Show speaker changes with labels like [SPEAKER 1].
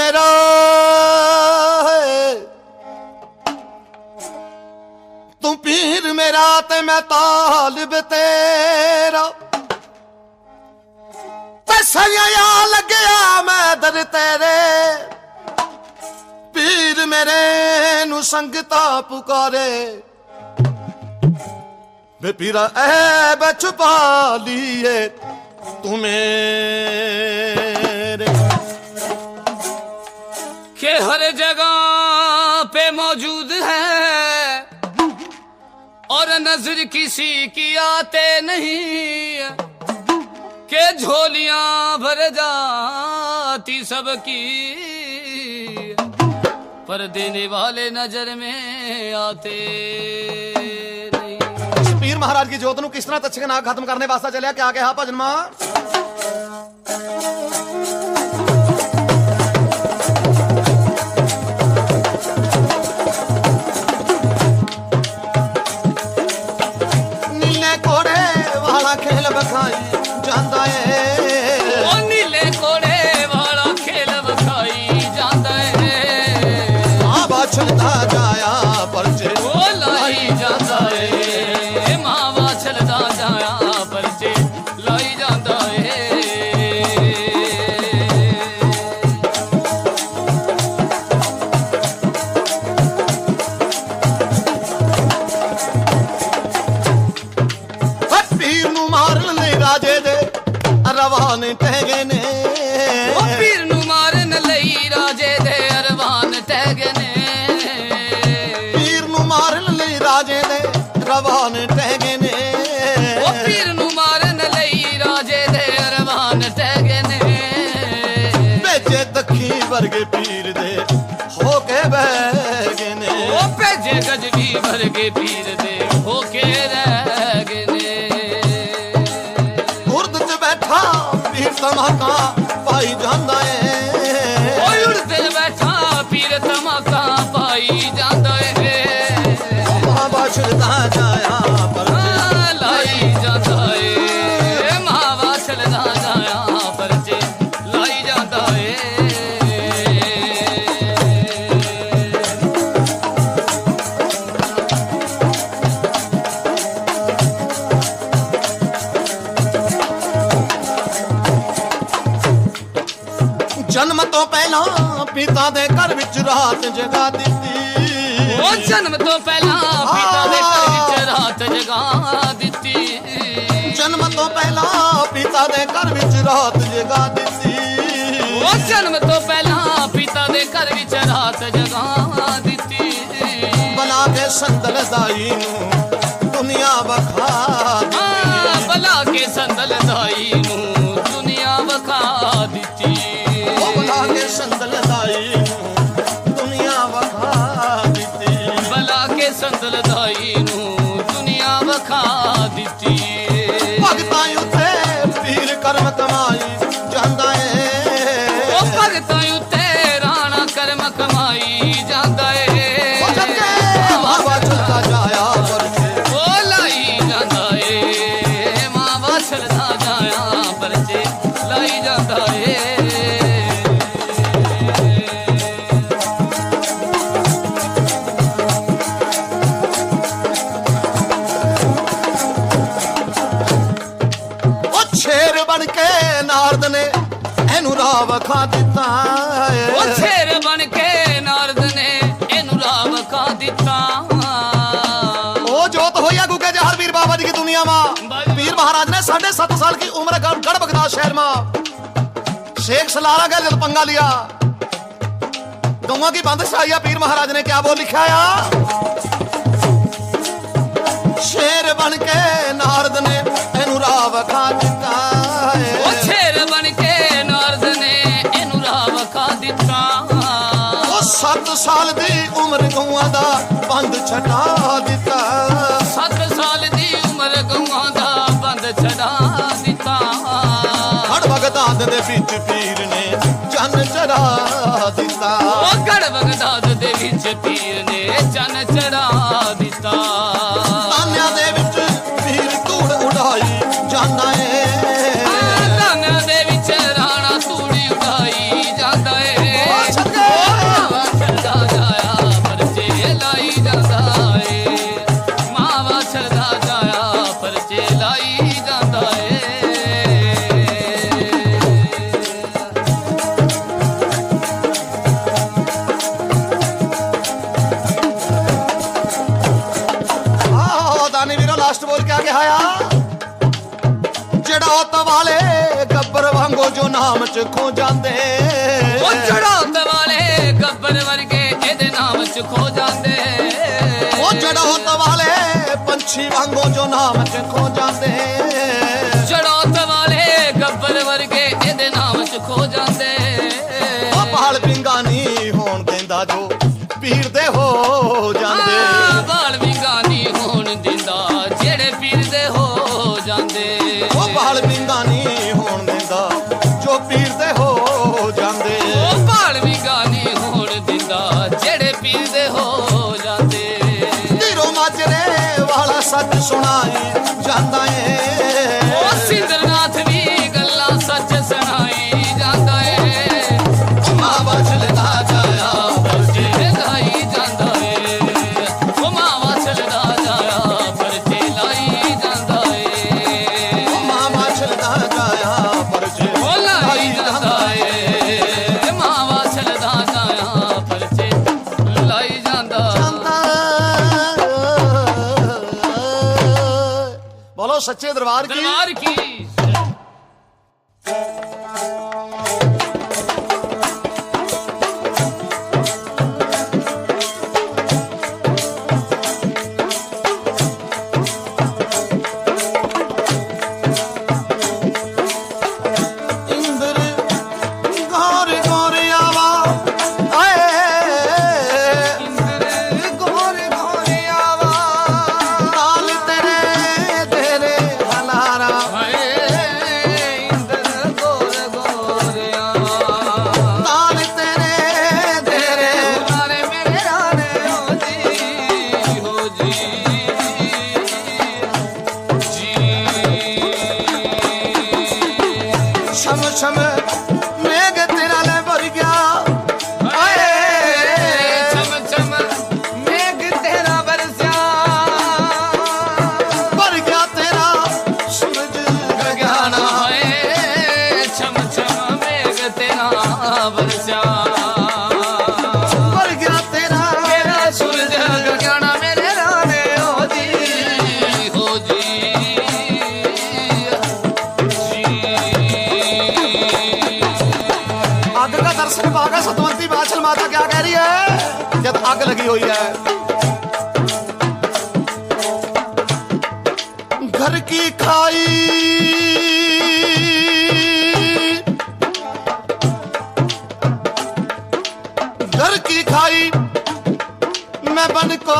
[SPEAKER 1] ਮੇਰਾ ਤੂੰ ਪੀਰ ਮੇਰਾ ਤੇ ਮੈਂ ਤਾਲਿਬ ਤੇਰਾ। ਤੇ ਸਈਆ ਲੱਗਿਆ ਮੈਂ ਦਰ ਤੇਰੇ। ਪੀਰ ਮੇਰੇ ਨੂੰ ਸੰਗਤਾ ਪੁਕਾਰੇ। ਵੇ ਪੀਰਾ ਐ ਬਚ ਪਾ ਲੀਏ ਤੂੰ
[SPEAKER 2] और नजर किसी की आते नहीं के झोलियां भर जाती सबकी पर देने वाले नजर में आते नहीं
[SPEAKER 1] ਪੀਰ ਮਹਾਰਾਜ ਦੀ ਜੋਤ ਨੂੰ ਕਿਸ ਤਰ੍ਹਾਂ ਤੱਛਕ ਨਾ ਖਤਮ ਕਰਨੇ ਵਾਸਤਾ ਚੱਲਿਆ ਕਿਆ ਕਿਹਾ ਭਜਨ ਮਾਂ ਜਾਇਆ ਪਰਚੇ
[SPEAKER 2] ਉਹ ਲਾਈ ਜਾਂਦਾ ਏ ਮਾਵਾ ਛਲਦਾ ਜਾਇਆ ਪਰਚੇ ਲਾਈ ਜਾਂਦਾ ਏ।
[SPEAKER 1] ਓ ਪੀਰ ਨੂੰ ਮਾਰਨ ਲਈ ਰਾਜੇ ਦੇ ਰਵਾਨੇ ਟਹਿ ਗਏ ਨੇ। ਵਰਗੇ ਪੀਰ ਦੇ ਹੋ ਕੇ ਬਹਿ ਗਏ ਨੇ।
[SPEAKER 2] ਉਹ ਭੇਜੇ ਗਜਬੀ ਵਰਗੇ ਪੀਰ ਦੇ ਹੋ ਕੇ ਰਹਿ ਗਏ ਨੇ।
[SPEAKER 1] ਗੁਰਦ 'ਚ ਬੈਠਾ ਪੀਰ ਤਮਾਕਾ ਪਾਈ ਜਾਂਦਾ ਏ।
[SPEAKER 2] ਓਏ ਉੜਦੇ ਬੈਠਾ ਪੀਰ ਤਮਾਕਾ ਪਾਈ ਜਾਂਦਾ ਏ।
[SPEAKER 1] ਮਾਂ ਬਛੜਦਾ ਜਾਇਆ ਜਨਮ ਤੋਂ ਪਹਿਲਾਂ ਪਿਤਾ ਦੇ ਘਰ ਵਿੱਚ ਰਾਤ ਜਗਾ ਦਿੱਤੀ।
[SPEAKER 2] ਉਹ ਜਨਮ ਤੋਂ ਪਹਿਲਾਂ ਪਿਤਾ ਦੇ ਘਰ ਵਿੱਚ ਰਾਤ ਜਗਾ ਦਿੱਤੀ।
[SPEAKER 1] ਜਨਮ ਤੋਂ ਪਹਿਲਾਂ ਪਿਤਾ ਦੇ ਘਰ ਵਿੱਚ ਰਾਤ ਜਗਾ ਦਿੱਤੀ।
[SPEAKER 2] ਉਹ ਜਨਮ ਤੋਂ ਪਹਿਲਾਂ ਪਿਤਾ ਦੇ ਘਰ ਵਿੱਚ ਰਾਤ ਜਗਾ ਦਿੱਤੀ।
[SPEAKER 1] ਬਣਾ ਕੇ ਸੰਦਲ ਦਾਈ ਨੂੰ ਦੁਨੀਆ ਵਖਾ
[SPEAKER 2] ਆ ਬਲਾ ਕੇ ਸੰਦਲ
[SPEAKER 1] ਭਗਤਾਂ ਉੱਤੇ ਪੀਰ ਕਰਮ ਕਮਾਈ ਰਾਹ ਵਖਾ ਦਿੱਤਾ ਏ
[SPEAKER 2] ਉਹ ਛੇਰ ਬਣ ਕੇ ਨਾਰਦ ਨੇ ਇਹਨੂੰ ਰਾਹ ਵਖਾ ਦਿੱਤਾ
[SPEAKER 1] ਉਹ ਜੋਤ ਹੋਇਆ ਗੁੱਗੇ ਜਹਰ ਵੀਰ ਬਾਬਾ ਜੀ ਦੀ ਦੁਨੀਆ ਮਾ ਪੀਰ महाराज ने साढ़े सात साल की उम्र गढ़ गढ़ बगदाद शहर में शेख सलारा का जब पंगा लिया गौवा की बंदिश आई है पीर महाराज ने क्या बोल लिखा है शेर बन के नारद ने एनु राह वखा दिता 7 ਸਾਲ ਦੀ ਉਮਰ ਗੌਵਾ ਦਾ ਬੰਦ ਛਡਾ ਦਿੱਤਾ।
[SPEAKER 2] ਸੱਤ ਸਾਲ ਦੀ ਉਮਰ ਗਵਾਂ ਦਾ ਬੰਦ ਛਡਾ ਦਿੱਤਾ।
[SPEAKER 1] ਹੜ ਬਗਦਾਦ ਦੇ ਵਿੱਚ ਪੀਰ ਨੇ ਚੰਨ ਚੜਾ ਦਿੱਤਾ।
[SPEAKER 2] ਉਹ ਗੜ ਬਗਦਾਦ ਦੇ ਵਿੱਚ ਪੀਰ ਨੇ ਚੰਨ ਚੜਾ
[SPEAKER 1] ਲਾਸਟ ਬੋਲ ਕੇ ਆ ਗਿਆ ਆ। ਜੜਾਤ ਵਾਲੇ ਗੱਬਰ ਵਾਂਗੋ ਜੋ ਨਾਮ ਚ ਖੋ ਜਾਂਦੇ।
[SPEAKER 2] ਉਹ ਜੜਾਤ ਵਾਲੇ ਗੱਬਰ ਵਰਗੇ ਇਹਦੇ ਨਾਮ ਚ ਖੋ ਜਾਂਦੇ।
[SPEAKER 1] ਉਹ ਜੜਾਤ ਵਾਲੇ ਪੰਛੀ ਵਾਂਗੋ ਜੋ ਨਾਮ ਚ ਖੋ ਜਾਂਦੇ। ਭਾਲ ਪੀਂਦਾ ਨਹੀਂ ਸੱਚੇ ਦਰਬਾਰ ਕੀ?
[SPEAKER 2] ਦਰਬਾਰ ਕੀ?
[SPEAKER 1] ਅੱਗ ਲੱਗੀ ਹੋਈ ਹੈ। ਘਰ ਕੀ ਖਾਈ? ਘਰ ਕੀ ਖਾਈ? ਮੈਂ ਬਨ ਕੋ